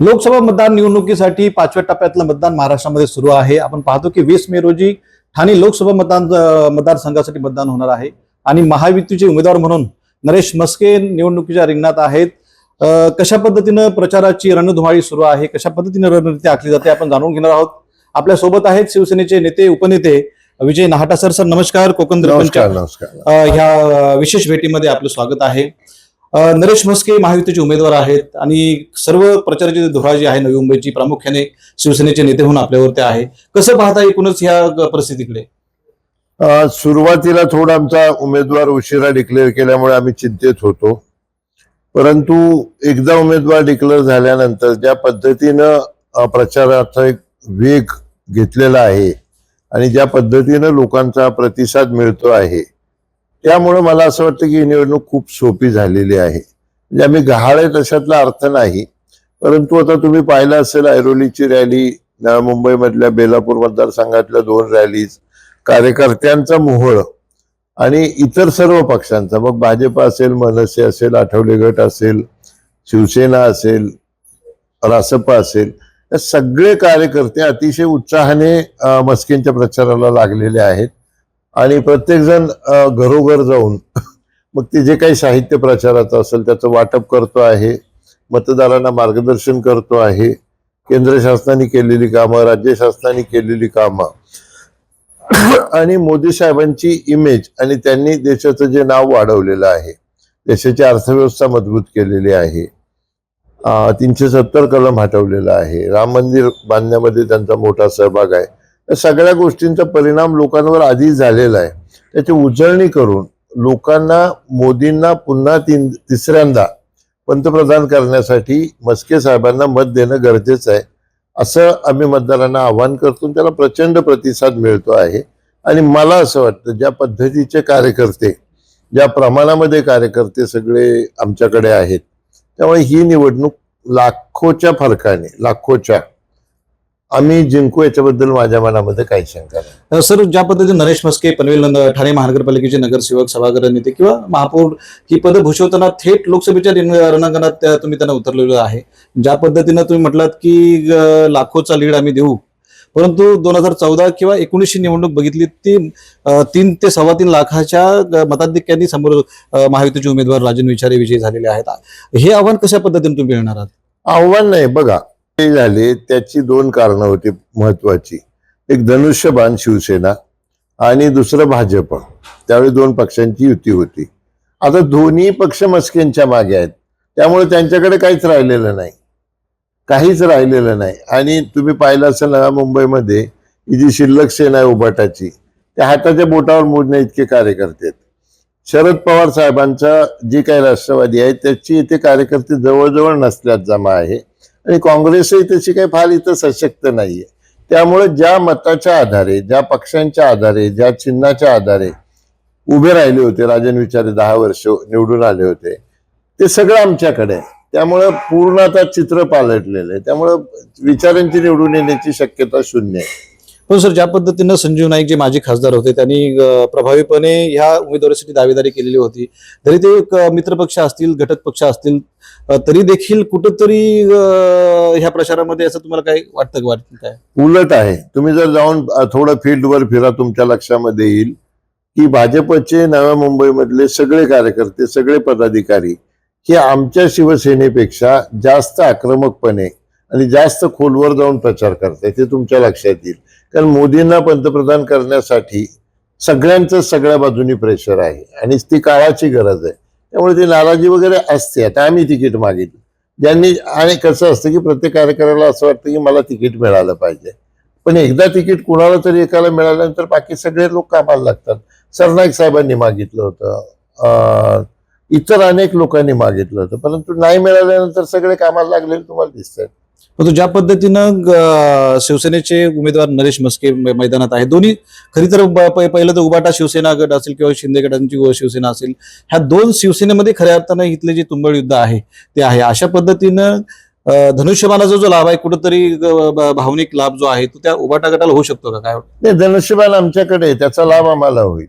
लोकसभा मतदान निवडणुकीसाठी पाचव्या टप्प्यातलं मतदान महाराष्ट्रामध्ये सुरू आहे. आपण पाहतो की वीस मे रोजी ठाणे लोकसभा मतदान मतदारसंघासाठी मतदान होणार आहे. आणि महायुतीचे उमेदवार म्हणून नरेश मस्के निवडणुकीच्या रिंगणात आहेत. कशा पद्धतीनं प्रचाराची रणधुमाळी सुरू आहे? कशा पद्धतीनं रणनीती आखली जाते? आपण जाणून घेणार आहोत. आपल्यासोबत आहेत शिवसेनेचे नेते उपनेते विजय नाहटा सर. सर नमस्कार. कोकण ह्या विशेष भेटीमध्ये आपलं स्वागत आहे. नरेश म्हस्के महायुतीचे उमेदवार आहेत आणि सर्व प्रचाराची धुरा जी आहे नवी मुंबईची प्रामुख्याने शिवसेनेचे नेते म्हणून आपल्यावरती आहे. कसं पाहता एकूणच ह्या परिस्थितीकडे? सुरुवातीला थोडा आमचा उमेदवार उशिरा डिक्लेअर केल्यामुळे आम्ही चिंतेत होतो. परंतु एकदा उमेदवार डिक्लेअर झाल्यानंतर ज्या पद्धतीनं प्रचाराचा एक वेग घेतलेला आहे आणि ज्या पद्धतीनं लोकांचा प्रतिसाद मिळतो आहे त्यामुळे मला असं वाटतं की ही निवडणूक खूप सोपी झालेली आहे. म्हणजे आम्ही गहाळ आहे तशातला अर्थ नाही. परंतु आता तुम्ही पाहिलं असेल ऐरोलीची रॅली मुंबईमधल्या बेलापूर मतदारसंघातल्या दोन रॅलीज कार्यकर्त्यांचा मोहळ आणि इतर सर्व पक्षांचा. मग भाजप असेल मनसे असेल आठवले गट असेल शिवसेना असेल रासप असेल या सगळे कार्यकर्ते अतिशय उत्साहाने मस्किनच्या प्रचाराला लागलेले आहेत. आणि प्रत्येकजण घरोघर जाऊन मग ते जे काही साहित्य प्रचाराचं असेल त्याचं वाटप करतो आहे मतदारांना मार्गदर्शन करतो आहे केंद्र शासनाने केलेली कामं राज्य शासनाने केलेली कामं. आणि मोदी साहेबांची इमेज आणि त्यांनी देशाचं जे नाव वाढवलेलं आहे देशाची अर्थव्यवस्था मजबूत केलेली आहे तीनशे सत्तर कलम हटवलेलं आहे राम मंदिर बांधण्यामध्ये त्यांचा मोठा सहभाग आहे. या सगळ्या गोष्टींचा परिणाम लोकांवर आधीच झालेला आहे. त्याची उजळणी करून लोकांना मोदींना पुन्हा तीन तिसऱ्यांदा पंतप्रधान करण्यासाठी मस्के साहेबांना मत देणं गरजेचं आहे असं आम्ही मतदारांना आव्हान करतो. त्याला प्रचंड प्रतिसाद मिळतो आहे. आणि मला असं वाटतं ज्या पद्धतीचे कार्यकर्ते ज्या प्रमाणामध्ये कार्यकर्ते सगळे आमच्याकडे आहेत त्यामुळे ही निवडणूक लाखोच्या फरकाने लाखोच्या आम्ही जिंकू याच्याबद्दल माझ्या मनामध्ये काही शंका नाही. सर ज्या पद्धतीने नरेश म्हस्के पनवेल नंद- ठाणे महानगरपालिकेचे नगरसेवक सभागृह नेते किंवा महापौर ही पदं भूषवताना थेट लोकसभेच्या रणांगणात तुम्ही त्यांना उतरलेलं आहे. ज्या पद्धतीनं तुम्ही म्हटलात की लाखोचा लीड आम्ही देऊ परंतु दोन हजार चौदा किंवा एकोणीसशे निवडणूक बघितली ती तीन ते सव्वा तीन लाखाच्या मताधिक्यांनी समोर महायुतीचे उमेदवार राजन विचारे विजयी झालेले आहेत. हे आव्हान कशा पद्धतीने तुम्ही मिळणार आहात? आव्हान नाही बघा झाले त्याची दोन कारणं होती महत्वाची. एक धनुष्यबाण शिवसेना आणि दुसरं भाजप. त्यावेळी दोन पक्षांची युती होती. आता दोन्ही पक्ष मस्केंच्या मागे आहेत. त्यामुळे त्यांच्याकडे काहीच राहिलेलं नाही. काहीच राहिलेलं नाही. आणि तुम्ही पाहिलं असेल ना मुंबईमध्ये ही जी शिल्लक सेना आहे उभाटाची त्या हाताच्या बोटावर मोजण्या इतके कार्यकर्ते आहेत. शरद पवार साहेबांचा जी काही राष्ट्रवादी आहे त्याची इथे कार्यकर्ते जवळजवळ नसल्यात जमा आहे. आणि काँग्रेसही तशी काही फार इथं सशक्त नाहीये. त्यामुळे ज्या मताच्या आधारे ज्या पक्षांच्या आधारे ज्या चिन्हाच्या आधारे उभे राहिले होते राजन विचारे दहा वर्ष निवडून आले होते ते सगळं आमच्याकडे आहे. त्यामुळं पूर्ण आता चित्र पालटलेलं आहे. त्यामुळं विचारांची निवडून येण्याची शक्यता शून्य आहे. पण सर ज्या पद्धतीनं संजीव नाईक जे माजी खासदार होते त्यांनी प्रभावीपणे ह्या उमेदवारीसाठी दावेदारी केलेली होती. तरी ते एक मित्रपक्ष असतील घटक पक्ष असतील तरी देखील कुठंतरी ह्या प्रचारामध्ये असं तुम्हाला काय वाटतं का? वाटतं काय? उलट आहे. तुम्ही जर जाऊन थोडं फील्डवर फिरा तुमच्या लक्षामध्ये येईल की भाजपचे नव्या मुंबईमधले सगळे कार्यकर्ते सगळे पदाधिकारी हे आमच्या शिवसेनेपेक्षा जास्त आक्रमकपणे आणि जास्त खोलवर जाऊन प्रचार करताय ते तुमच्या लक्षात येईल. कारण मोदींना पंतप्रधान करण्यासाठी सगळ्यांचं सगळ्या बाजूनी प्रेशर आहे. आणि ती काळाची गरज आहे. त्यामुळे ती नाराजी वगैरे असते. आता आम्ही तिकीट मागितलं. ज्यांनी आणि कसं असतं की प्रत्येक कार्यकर्त्याला असं वाटतं की मला तिकीट मिळालं पाहिजे. पण एकदा तिकीट कुणाला तरी एकाला मिळाल्यानंतर बाकी सगळे लोक कामाला लागतात. सरनाईक साहेबांनी मागितलं होतं. इतर अनेक लोकांनी मागितलं होतं. परंतु नाही मिळाल्यानंतर सगळे कामाला लागलेले तुम्हाला दिसतात. परंतु ज्या पद्धतीनं शिवसेनेचे उमेदवार नरेश मस्के मैदानात आहे दोन्ही खरी तर पहिलं तर उबाटा शिवसेना गट असेल किंवा शिंदे गटांची व शिवसेना असेल ह्या दोन शिवसेनेमध्ये खऱ्या अर्थानं इथले जे तुंबळ युद्ध आहे ते आहे. अशा पद्धतीनं धनुष्यबाणाचा जो लाभ आहे कुठंतरी भावनिक लाभ जो आहे तो त्या उबाटा गटाला होऊ शकतो का? काय नाही धनुष्यबाण आमच्याकडे त्याचा लाभ आम्हाला होईल.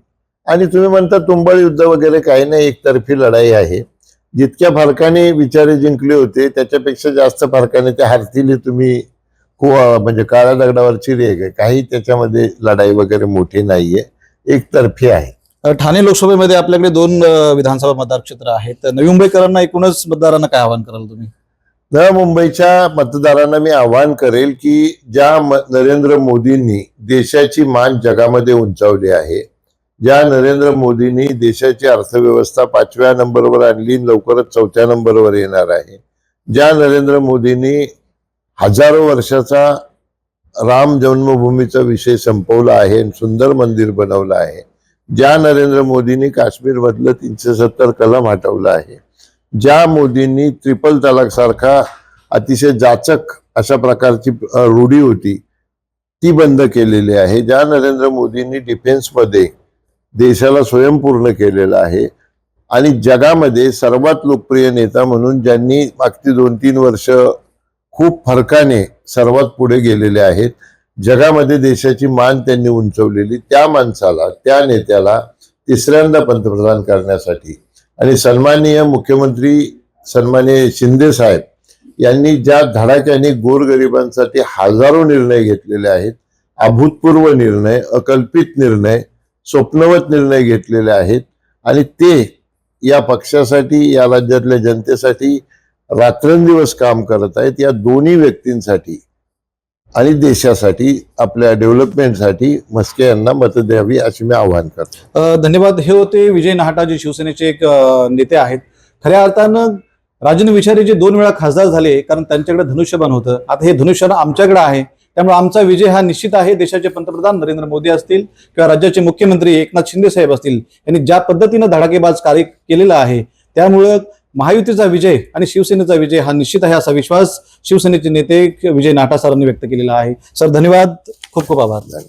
आणि तुम्ही म्हणता तुंबळ युद्ध वगैरे काही नाही एकतर्फी लढाई आहे. जितक्या फरकाने विचारे जिंकले होते त्याच्यापेक्षा जास्त फरकाने ते हरतील तुम्ही को- म्हणजे काळ्या दगडावरची रेग आहे. काही त्याच्यामध्ये लढाई वगैरे मोठी नाहीये. एकतर्फी आहे. ठाणे लोकसभेमध्ये आपल्याकडे दोन विधानसभा मतदार क्षेत्र आहेत नवी मुंबईकरांना एकूणच मतदारांना काय आवाहन कराल तुम्ही? नव्या मुंबईच्या मतदारांना मी आवाहन करेल की ज्या नरेंद्र मोदींनी देशाची मान जगामध्ये उंचावली आहे ज्या नरेंद्र मोदींनी देशाची अर्थव्यवस्था पाचव्या नंबरवर आणली लवकरच चौथ्या नंबरवर येणार आहे. ज्या नरेंद्र मोदींनी हजारो वर्षाचा राम जन्मभूमीचा विषय संपवला आहे सुंदर मंदिर बनवलं आहे. ज्या नरेंद्र मोदींनी काश्मीरमधलं तीनशे सत्तर कलम हटवलं आहे. ज्या मोदींनी ट्रिपल तलाक सारखा अतिशय जाचक अशा प्रकारची रूढी होती ती बंद केलेली आहे. ज्या नरेंद्र मोदींनी डिफेन्समध्ये देशाला स्वयंपूर्ण केलेलं आहे. आणि जगामध्ये सर्वात लोकप्रिय नेता म्हणून ज्यांनी मागची दोन तीन वर्ष खूप फरकाने सर्वात पुढे गेलेले आहेत. जगामध्ये देशाची मान त्यांनी उंचवलेली त्या माणसाला त्या नेत्याला तिसऱ्यांदा पंतप्रधान करण्यासाठी. आणि सन्माननीय मुख्यमंत्री सन्माननीय शिंदे साहेब यांनी ज्या धडाक्याने गोरगरिबांसाठी हजारो निर्णय घेतलेले आहेत. अभूतपूर्व निर्णय अकल्पित निर्णय स्वप्नवत निर्णय घेतलेले आहेत आणि ते या पक्षासाठी या राज्यातल्या जनतेसाठी रात्रंदिवस काम करत आहेत या दोन्ही व्यक्तींसाठी आणि देशासाठी आपल्या डेव्हलपमेंटसाठी मस्के यांना मत द्यावी असे मी आवाहन करतो. धन्यवाद. हे होते विजय नाहटा जे शिवसेनेचे एक नेते आहेत. खऱ्या अर्थानं राजन विचारे जे दोन वेळा खासदार झाले कारण त्यांच्याकडे धनुष्यबाण होतं. आता हे धनुष्यबाण आमच्याकडे आहे. त्यामुळे आमचा विजय हा निश्चित आहे. देशाचे पंतप्रधान नरेंद्र मोदी असतील किंवा राज्याचे मुख्यमंत्री एकनाथ शिंदे साहेब असतील यांनी ज्या पद्धतीनं धडाकेबाज कार्य केलेलं आहे त्यामुळं महायुतीचा विजय आणि शिवसेनेचा विजय हा निश्चित आहे असा विश्वास शिवसेनेचे नेते विजय नाटा सरांनी व्यक्त केलेला आहे. सर धन्यवाद. खूप खूप आभार.